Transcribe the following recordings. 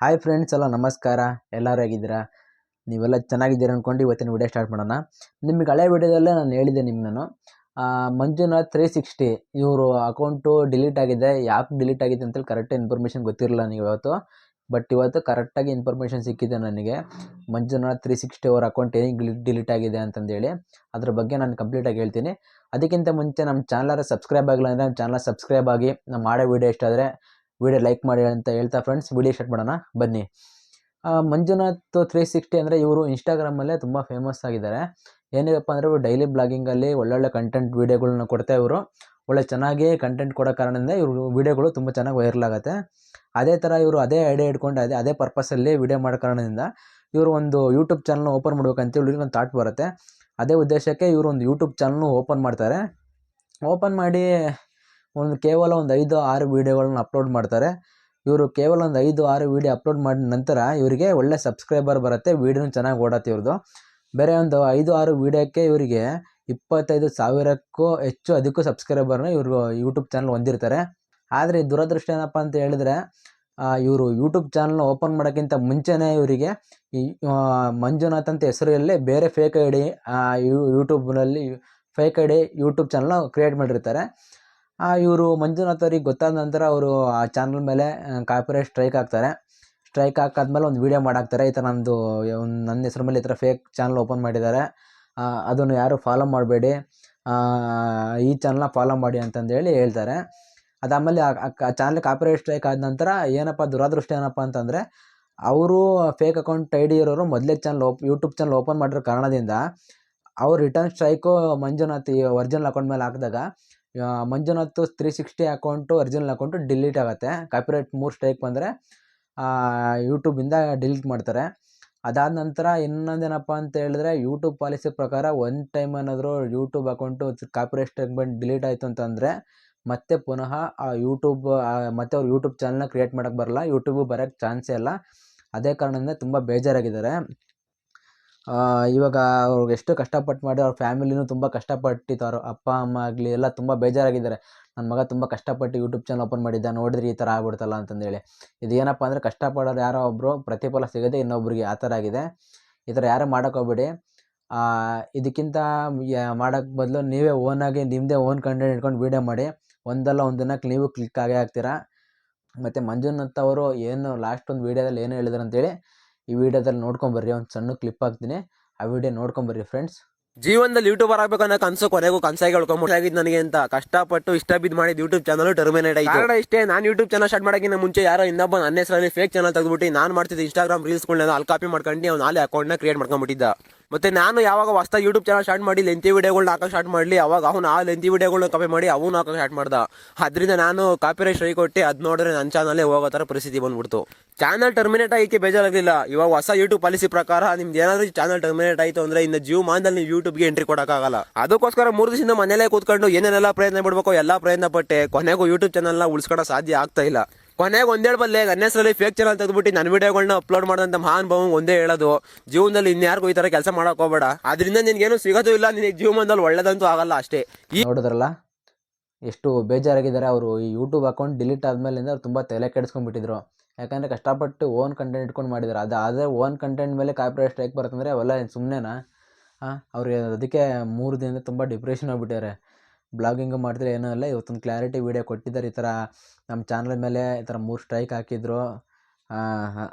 Hi friends ಎಲ್ಲ ನಮಸ್ಕಾರ. ಎಲ್ಲರೂ ಹೇಗಿದ್ದೀರಾ? ನೀವೆಲ್ಲ ಚೆನ್ನಾಗಿದ್ದೀರ ಅಂದ್ಕೊಂಡು ಇವತ್ತಿನ ವಿಡಿಯೋ ಸ್ಟಾರ್ಟ್ ಮಾಡೋಣ. ನಿಮಗೆ ಹಳೆ ವಿಡಿಯೋದಲ್ಲೇ ನಾನು ಹೇಳಿದ್ದೆ ನಿಮ್ಗೆ ನಾನು ಮಂಜುನಾಥ್ ತ್ರೀ ಸಿಕ್ಸ್ಟಿ ಇವರು ಅಕೌಂಟು ಡಿಲೀಟ್ ಆಗಿದೆ. ಯಾಕೆ ಡಿಲೀಟ್ ಆಗಿದೆ ಅಂತೇಳಿ ಕರೆಕ್ಟ್ ಇನ್ಫಾರ್ಮೇಷನ್ ಗೊತ್ತಿರಲಿಲ್ಲ ನನಗೆ ಇವತ್ತು. ಬಟ್ ಇವತ್ತು ಕರೆಕ್ಟಾಗಿ ಇನ್ಫಾರ್ಮೇಷನ್ ಸಿಕ್ಕಿದೆ ನನಗೆ. ಮಂಜುನಾಥ್ ತ್ರೀ ಸಿಕ್ಸ್ಟಿ ಅವ್ರ ಅಕೌಂಟ್ ಏನಿಗೆ ಡಿಲೀಟ್ ಆಗಿದೆ ಅಂತಂದೇಳಿ ಅದ್ರ ಬಗ್ಗೆ ನಾನು ಕಂಪ್ಲೀಟಾಗಿ ಹೇಳ್ತೀನಿ. ಅದಕ್ಕಿಂತ ಮುಂಚೆ ನಮ್ಮ ಚಾನಲ್ ಸಬ್ಸ್ಕ್ರೈಬ್ ಆಗಿಲ್ಲ ಅಂದರೆ ನಮ್ಮ ಚಾನಲ್ ಸಬ್ಸ್ಕ್ರೈಬ್ ಆಗಿ. ನಮ್ಮ ಮಾಡೋ ವೀಡಿಯೋ ಇಷ್ಟ ವಿಡಿಯೋ ಲೈಕ್ ಮಾಡಿ ಅಂತ ಹೇಳ್ತಾ ಫ್ರೆಂಡ್ಸ್ ವಿಡಿಯೋ ಸ್ಟಾರ್ಟ್ ಮಾಡೋಣ. ಬನ್ನಿ. ಮಂಜುನಾಥ್ ತ್ರೀ ಸಿಕ್ಸ್ಟಿ ಅಂದರೆ ಇವರು ಇನ್ಸ್ಟಾಗ್ರಾಮಲ್ಲೇ ತುಂಬ ಫೇಮಸ್ ಆಗಿದ್ದಾರೆ. ಏನಿದಪ್ಪ ಅಂದರೆ ಇವರು ಡೈಲಿ ಬ್ಲಾಗಿಂಗಲ್ಲಿ ಒಳ್ಳೊಳ್ಳೆ ಕಂಟೆಂಟ್ ವೀಡಿಯೋಗಳನ್ನ ಕೊಡ್ತಾ ಇವರು. ಒಳ್ಳೆ ಚೆನ್ನಾಗಿ ಕಂಟೆಂಟ್ ಕೊಡೋ ಕಾರಣದಿಂದ ಇವರು ವೀಡಿಯೋಗಳು ತುಂಬ ಚೆನ್ನಾಗಿ ವೈರಲ್ ಆಗುತ್ತೆ. ಅದೇ ಥರ ಇವರು ಅದೇ ಐಡಿಯಾ ಇಟ್ಕೊಂಡು ಅದೇ ಅದೇ ಪರ್ಪಸಲ್ಲಿ ವಿಡಿಯೋ ಮಾಡೋ ಕಾರಣದಿಂದ ಇವರು ಒಂದು ಯೂಟ್ಯೂಬ್ ಚಾನಲ್ನ ಓಪನ್ ಮಾಡ್ಬೇಕಂತ ಇವ್ರಿಗೆ ಒಂದು ಥಾಟ್ ಬರುತ್ತೆ. ಅದೇ ಉದ್ದೇಶಕ್ಕೆ ಇವರು ಒಂದು ಯೂಟ್ಯೂಬ್ ಚಾನಲ್ನು ಓಪನ್ ಮಾಡ್ತಾರೆ. ಓಪನ್ ಮಾಡಿ ಒಂದು ಕೇವಲ ಒಂದು ಐದು ಆರು ವೀಡಿಯೋಗಳನ್ನ ಅಪ್ಲೋಡ್ ಮಾಡ್ತಾರೆ. ಇವರು ಕೇವಲ ಒಂದು ಐದು ಆರು ವೀಡಿಯೋ ಅಪ್ಲೋಡ್ ಮಾಡಿದ ನಂತರ ಇವರಿಗೆ ಒಳ್ಳೆ ಸಬ್ಸ್ಕ್ರೈಬರ್ ಬರುತ್ತೆ, ವೀಡಿಯೋನು ಚೆನ್ನಾಗಿ ಓಡತ್ತೆ ಇವ್ರದ್ದು ಬೇರೆ ಒಂದು ಐದು ಆರು ವೀಡಿಯೋಕ್ಕೆ ಇವರಿಗೆ ಇಪ್ಪತ್ತೈದು ಸಾವಿರಕ್ಕೂ ಹೆಚ್ಚು ಅದಕ್ಕೂ ಸಬ್ಸ್ಕ್ರೈಬರ್ನ ಇವರು ಯೂಟ್ಯೂಬ್ ಚಾನಲ್ ಹೊಂದಿರ್ತಾರೆ. ಆದರೆ ದುರದೃಷ್ಟ ಏನಪ್ಪ ಅಂತ ಹೇಳಿದ್ರೆ ಇವರು ಯೂಟ್ಯೂಬ್ ಚಾನಲ್ನ ಓಪನ್ ಮಾಡೋಕ್ಕಿಂತ ಮುಂಚೆನೇ ಇವರಿಗೆ ಈ ಮಂಜುನಾಥ್ ಅಂತ ಹೆಸರಲ್ಲಿ ಬೇರೆ ಫೇಕ್ ಐ ಡಿ ಯೂಟ್ಯೂಬ್ನಲ್ಲಿ ಫೇಕ್ ಐ ಡಿ ಯೂಟ್ಯೂಬ್ ಚಾನಲ್ನ ಕ್ರಿಯೇಟ್ ಮಾಡಿರ್ತಾರೆ. ಇವರು ಮಂಜುನಾಥ್ ಅವ್ರಿಗೆ ಗೊತ್ತಾದ ನಂತರ ಅವರು ಆ ಚಾನಲ್ ಮೇಲೆ ಕಾಪಿರೈಟ್ ಸ್ಟ್ರೈಕ್ ಹಾಕ್ತಾರೆ. ಸ್ಟ್ರೈಕ್ ಹಾಕಾದ್ಮೇಲೆ ಒಂದು ವೀಡಿಯೋ ಮಾಡಾಕ್ತಾರೆ. ಈ ಥರ ನಂದು, ಒಂದು ನನ್ನ ಹೆಸ್ರ ಮೇಲೆ ಈ ಥರ ಫೇಕ್ ಚಾನಲ್ ಓಪನ್ ಮಾಡಿದ್ದಾರೆ. ಅದನ್ನು ಯಾರು ಫಾಲೋ ಮಾಡಬೇಡಿ. ಈ ಚಾನಲ್ನ ಫಾಲೋ ಮಾಡಿ ಅಂತಂದೇಳಿ ಹೇಳ್ತಾರೆ. ಅದಾದಮೇಲೆ ಆ ಚಾನಲ್ ಕಾಪಿರೈಟ್ ಸ್ಟ್ರೈಕ್ ಆದ ನಂತರ ಏನಪ್ಪ, ದುರಾದೃಷ್ಟ ಏನಪ್ಪ ಅಂತಂದರೆ, ಅವರು ಫೇಕ್ ಅಕೌಂಟ್ ಐ ಡಿ ಇರೋರು ಮೊದಲೇ channel open YouTube channel open ಮಾಡಿರೋ ಕಾರಣದಿಂದ, ಅವ್ರು ರಿಟರ್ನ್ ಸ್ಟ್ರೈಕು ಮಂಜುನಾಥ್ ಈ ಒರಿಜಿನಲ್ ಅಕೌಂಟ್ ಮೇಲೆ ಹಾಕಿದಾಗ Manjunath three sixty account original account delete ಆಗುತ್ತೆ. ಕಾಪಿರೈಟ್ ಮೂರು ಸ್ಟ್ರೈಕ್ ಬಂದರೆ ಯೂಟ್ಯೂಬಿಂದ ಡಿಲೀಟ್ ಮಾಡ್ತಾರೆ. ಅದಾದ ನಂತರ ಇನ್ನೊಂದೇನಪ್ಪ ಅಂತ ಹೇಳಿದ್ರೆ ಯೂಟ್ಯೂಬ್ ಪಾಲಿಸಿ ಪ್ರಕಾರ ಒನ್ ಟೈಮ್ ಏನಾದರೂ ಯೂಟ್ಯೂಬ್ ಅಕೌಂಟು ಕಾಪಿರೈಟ್ ಸ್ಟ್ರೈಕ್ ಬಂದು ಡಿಲೀಟ್ ಆಯಿತು ಅಂತಂದರೆ, ಮತ್ತೆ ಪುನಃ ಆ ಯೂಟ್ಯೂಬ್ ಮತ್ತೆ ಅವ್ರು ಯೂಟ್ಯೂಬ್ ಚಾನಲ್ನ ಕ್ರಿಯೇಟ್ ಮಾಡೋಕ್ಕೆ ಬರಲ್ಲ. ಯೂಟ್ಯೂಬು ಬರೋಕ್ಕೆ ಚಾನ್ಸೇ ಇಲ್ಲ. ಅದೇ ಕಾರಣದಿಂದ ತುಂಬ ಬೇಜಾರಾಗಿದ್ದಾರೆ. ಇವಾಗ ಅವ್ರಿಗೆ ಎಷ್ಟು ಕಷ್ಟಪಟ್ಟು ಮಾಡಿ ಅವ್ರ ಫ್ಯಾಮಿಲಿನೂ ತುಂಬ ಕಷ್ಟಪಟ್ಟಿತ್ತು ಅವ್ರ ಅಪ್ಪ, ಅಮ್ಮ ಆಗಲಿ ಎಲ್ಲ ತುಂಬ ಬೇಜಾರಾಗಿದ್ದಾರೆ. ನನ್ನ ಮಗ ತುಂಬ ಕಷ್ಟಪಟ್ಟು ಯೂಟ್ಯೂಬ್ ಚಾನಲ್ ಓಪನ್ ಮಾಡಿದ್ದ, ನೋಡಿದ್ರೆ ಈ ಥರ ಆಗ್ಬಿಡ್ತಲ್ಲ ಅಂತಂದೇಳಿ. ಇದು ಏನಪ್ಪ ಅಂದರೆ ಕಷ್ಟಪಡೋರು ಯಾರೋ ಒಬ್ಬರು ಪ್ರತಿಫಲ ಸಿಗೋದೇ ಇನ್ನೊಬ್ರಿಗೆ ಆ ಥರ ಆಗಿದೆ. ಈ ಥರ ಯಾರೂ ಮಾಡೋಕ್ಕೋಗ್ಬೇಡಿ ಇದಕ್ಕಿಂತ ಮಾಡೋಕ್ಕೆ ಬದಲು ನೀವೇ ಓನಾಗಿ ನಿಮ್ಮದೇ ಓನ್ ಕಂಟೆಂಟ್ ಇಟ್ಕೊಂಡು ವೀಡಿಯೋ ಮಾಡಿ. ಒಂದಲ್ಲ ಒಂದು ದಿನಕ್ಕೆ ನೀವು ಕ್ಲಿಕ್ ಆಗೇ ಆಗ್ತೀರಾ. ಮತ್ತು ಮಂಜುನಾಥ್ ಅವರು ಏನು ಲಾಸ್ಟ್ ಒಂದು ವೀಡಿಯೋದಲ್ಲಿ ಏನು ಹೇಳಿದ್ರು ಅಂತೇಳಿ ಈ ವಿಡಿಯೋದಲ್ಲಿ ನೋಡ್ಕೊಂಬರ್ರಿ ಒಂದು ಸಣ್ಣ ಕ್ಲಿಪ್ ಹಾಕ್ತೀನಿ. ಆ ವಿಡಿಯೋ ನೋಡ್ಕೊಂಬರ್ರಿ ಫ್ರೆಂಡ್ಸ್ ಜೀವನದಲ್ಲಿ ಯೂಟ್ಯೂಬರ್ ಆಗ್ಬೇಕು ಅನ್ನೋ ಕನಸು ಕೊನೆಗೂ ಕನಸಾಗಿ ಹೇಳ್ಕೊಂಬಿಟ್ಟು ನನಗೆ ಅಂತ. ಕಷ್ಟಪಟ್ಟು ಇಷ್ಟ ಬಿದ್ದು ಮಾಡಿದ ಯೂಟ್ಯೂಬ್ ಚಾನಲ್ ಟರ್ಮಿನೇಟ್ ಆಯ್ತು ಕಾರಣ ಇಷ್ಟೇ ನಾನು ಯೂಟ್ಯೂಬ್ ಚಾನಲ್ ಸ್ಟಾರ್ಟ್ ಮಾಡೋಕ್ಕಿಂತ ಮುಂಚೆ ಯಾರೋ ಇನ್ನೊಬ್ಬ ನನ್ನ ಹೆಸರಲ್ಲಿ ಫೇಕ್ ಚಾನಲ್ ತೆಗೆದ್ಬಿಟ್ಟು ನಾನು ಮಾಡ್ತಿದ್ದೆ ಇನ್ಸ್ಟಾಗ್ರಾಮ್ ರೀಲ್ಸ್ಗಳನ್ನ ಅಲ್ಲಿ ಕಾಪಿ ಮಾಡ್ಕೊಂಡು ಅವ್ನು ನಾಳೆ ಅಕೌಂಟ್ನ ಕ್ರಿಯೇಟ್ ಮಾಡ್ಕೊಂಡ್ಬಿಟ್ಟಿದ್ದ. ಮತ್ತೆ ನಾನು ಯಾವಾಗ ಹೊಸ ಯೂಟ್ಯೂಬ್ ಚಾನಲ್ ಸ್ಟಾರ್ಟ್ ಮಾಡಿ ಲೆಂತಿ ವಿಡಿಯೋಗಳನ್ನ ಹಾಕೋ ಸ್ಟಾರ್ಟ್ ಮಾಡಲಿ, ಅವಾಗ ಅವನು ಆ ಲೆಂತಿ ವಿಡಿಯೋಗಳನ್ನ ಕಾಪಿ ಮಾಡಿ ಅವನು ಹಾಕೋ ಸ್ಟಾರ್ಟ್ ಮಾಡ್ದ. ಅದರಿಂದ ನಾನು ಕಾಪಿರೈಟ್ ಸ್ಟ್ರೈಕ್ ಕೊಟ್ಟು ಅದು ನೋಡಿದ್ರೆ ನನ್ನ ಚಾನಲ್ಲೇ ಹೋಗೋ ಥರ ಪರಿಸ್ಥಿತಿ ಬಂದ್ಬಿಡ್ತು. ಚಾನಲ್ ಟರ್ಮಿನೇಟ್ ಆಗಿಕ್ಕೆ ಬೇಜಾರಾಗಲಿಲ್ಲ. ಇವಾಗ ಹೊಸ ಯೂಟ್ಯೂಬ್ ಪಾಲಿಸಿ ಪ್ರಕಾರ ನಿಮ್ದು ಏನಾದರೂ ಚಾನಲ್ ಟರ್ಮಿನೇಟ್ ಆಯಿತು ಅಂದರೆ ಇನ್ನು ಜೀವಮಾನದಲ್ಲಿ ನೀವು ಯೂಟ್ಯೂಬ್ಗೆ ಎಂಟ್ರಿ ಕೊಡೋಕ್ಕಾಗಲ್ಲ. ಅದಕ್ಕೋಸ್ಕರ ಮೂರು ದಿವಸದಿಂದ ಮನೆಯಲ್ಲೇ ಕೂತ್ಕೊಂಡು ಏನೇನೆಲ್ಲ ಪ್ರಯತ್ನ ಬಿಡ್ಬೇಕು ಎಲ್ಲ ಪ್ರಯತ್ನ ಪಟ್ಟೆ. ಕೊನೆಗೂ ಯೂಟ್ಯೂಬ್ ಚಾನಲ್ನ ಉಳಿಸ್ಕೊಳ್ಳೋ ಸಾಧ್ಯ ಆಗ್ತಾ ಇಲ್ಲ. ಕೊನೆಗೆ ಒಂದೇಳು ಬಲ್ಲೆ ನನ್ನ ಹೆಸರಲ್ಲಿ ಫೇಕ್ ಚಾನಲ್ ತೆಗೆದ್ಬಿಟ್ಟು ನನ್ನ ವಿಡಿಯೋಗಳನ್ನ ಅಪ್ಲೋಡ್ ಮಾಡೋದಂತ ಮಹಾನ್ ಭಾವ ಒಂದೇ ಹೇಳೋದು. ಜೀವನದಲ್ಲಿ ಇನ್ಯಾರಿಗೂ ಈ ಥರ ಕೆಲಸ ಮಾಡೋಕೆ ಹೋಗಬೇಡ. ಅದರಿಂದ ನಿನ್ಗೇನು ಸಿಗೋದು ಇಲ್ಲ, ನಿನಗೆ ಜೀವನದಲ್ಲಿ ಒಳ್ಳೇದಂತೂ ಆಗಲ್ಲ ಅಷ್ಟೇ. ಈ ನೋಡಿದ್ರಲ್ಲ? ಎಷ್ಟು ಬೇಜಾರಾಗಿದ್ದಾರೆ ಅವರು. ಈ ಯೂಟ್ಯೂಬ್ ಅಕೌಂಟ್ ಡಿಲೀಟ್ ಆದಮೇಲಿಂದ ಅವ್ರು ತುಂಬ ತಲೆ ಕೆಡಿಸ್ಕೊಂಡ್ಬಿಟ್ಟಿದ್ರು. ಯಾಕಂದರೆ ಕಷ್ಟಪಟ್ಟು ಓನ್ ಕಂಟೆಂಟ್ ಇಟ್ಕೊಂಡು ಮಾಡಿದ್ರು. ಅದು ಆದರೆ ಓನ್ ಕಂಟೆಂಟ್ ಮೇಲೆ ಕಾಪಿರೈಟ್ ಸ್ಟ್ರೈಕ್ ಬರುತ್ತಂದರೆ, ಅವೆಲ್ಲ ಸುಮ್ಮನೆನಾ ಅವ್ರಿಗೆ ಅದಕ್ಕೆ ಮೂರು ದಿನದಿಂದ ತುಂಬ ಡಿಪ್ರೆಷನ್ ಆಗಿಬಿಟ್ಟಿದ್ದಾರೆ ಬ್ಲಾಗಿಂಗ್ ಮಾಡಿದ್ರೆ ಏನೂ ಇಲ್ಲ. ಇವತ್ತೊಂದು ಕ್ಲಾರಿಟಿ ವೀಡಿಯೋ ಕೊಟ್ಟಿದ್ದಾರೆ. ಈ ಥರ ನಮ್ಮ ಚಾನಲ್ ಮೇಲೆ ಈ ಥರ ಮೂರು ಸ್ಟ್ರೈಕ್ ಹಾಕಿದ್ರು.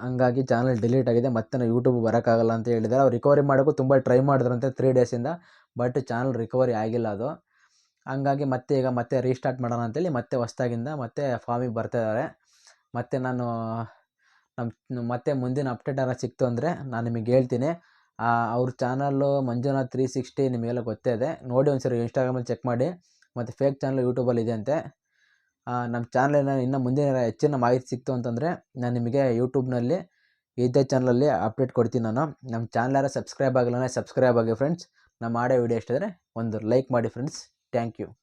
ಹಂಗಾಗಿ ಚಾನಲ್ ಡಿಲೀಟ್ ಆಗಿದೆ. ಮತ್ತೆ ನಾವು ಯೂಟ್ಯೂಬ್ ಬರೋಕ್ಕಾಗಲ್ಲ ಅಂತ ಹೇಳಿದ್ದಾರೆ. ಅವ್ರು ರಿಕವರಿ ಮಾಡೋಕ್ಕೂ ತುಂಬ ಟ್ರೈ ಮಾಡಿದ್ರಂತೆ ತ್ರೀ ಡೇಸಿಂದ ಬಟ್ ಚಾನಲ್ ರಿಕವರಿ ಆಗಿಲ್ಲ ಅದು. ಹಂಗಾಗಿ ಮತ್ತೆ ಈಗ ಮತ್ತೆ ರೀಸ್ಟಾರ್ಟ್ ಮಾಡೋಣ ಅಂತೇಳಿ ಮತ್ತೆ ಹೊಸ್ದಾಗಿಂದ ಮತ್ತೆ ಫಾರ್ಮಿಗೆ ಬರ್ತಾ ಇದ್ದಾರೆ. ಮತ್ತು ನಾನು, ನಮ್ಮ, ಮತ್ತೆ ಮುಂದಿನ ಅಪ್ಡೇಟ್ ಏನಾರು ಸಿಕ್ತು ಅಂದರೆ ನಾನು ನಿಮಗೆ ಹೇಳ್ತೀನಿ. ಅವ್ರ ಚಾನಲ್ಲು ಮಂಜುನಾಥ್ ತ್ರೀ ಸಿಕ್ಸ್ಟಿ ನಿಮಗೆಲ್ಲ ಗೊತ್ತೇ ಇದೆ ನೋಡಿ ಒಂದ್ಸರಿ ಇನ್ಸ್ಟಾಗ್ರಾಮಲ್ಲಿ ಚೆಕ್ ಮಾಡಿ. ಮತ್ತು ಫೇಕ್ ಚಾನಲ್ ಯೂಟ್ಯೂಬಲ್ಲಿ ಇದೆ ಅಂತೆ. ಆ, ನಮ್ಮ ಚಾನಲಿನ ಇನ್ನು ಮುಂದಿನ ಹೆಚ್ಚಿನ ಮಾಹಿತಿ ಸಿಕ್ತು ಅಂತಂದರೆ ನಾನು ನಿಮಗೆ ಯೂಟ್ಯೂಬ್ನಲ್ಲಿ ಇದೇ ಚಾನಲಲ್ಲಿ ಅಪ್ಡೇಟ್ ಕೊಡ್ತೀನಿ ನಾನು. ನಮ್ಮ ಚಾನಲ್ ಯಾರು ಸಬ್ಸ್ಕ್ರೈಬ್ ಆಗಿಲ್ಲ ಸಬ್ಸ್ಕ್ರೈಬ್ ಆಗಿ ಫ್ರೆಂಡ್ಸ್ ನಾನು ಮಾಡೋ ವಿಡಿಯೋ ಎಷ್ಟಿದ್ರೆ ಒಂದು ಲೈಕ್ ಮಾಡಿ ಫ್ರೆಂಡ್ಸ್ ಥ್ಯಾಂಕ್ ಯು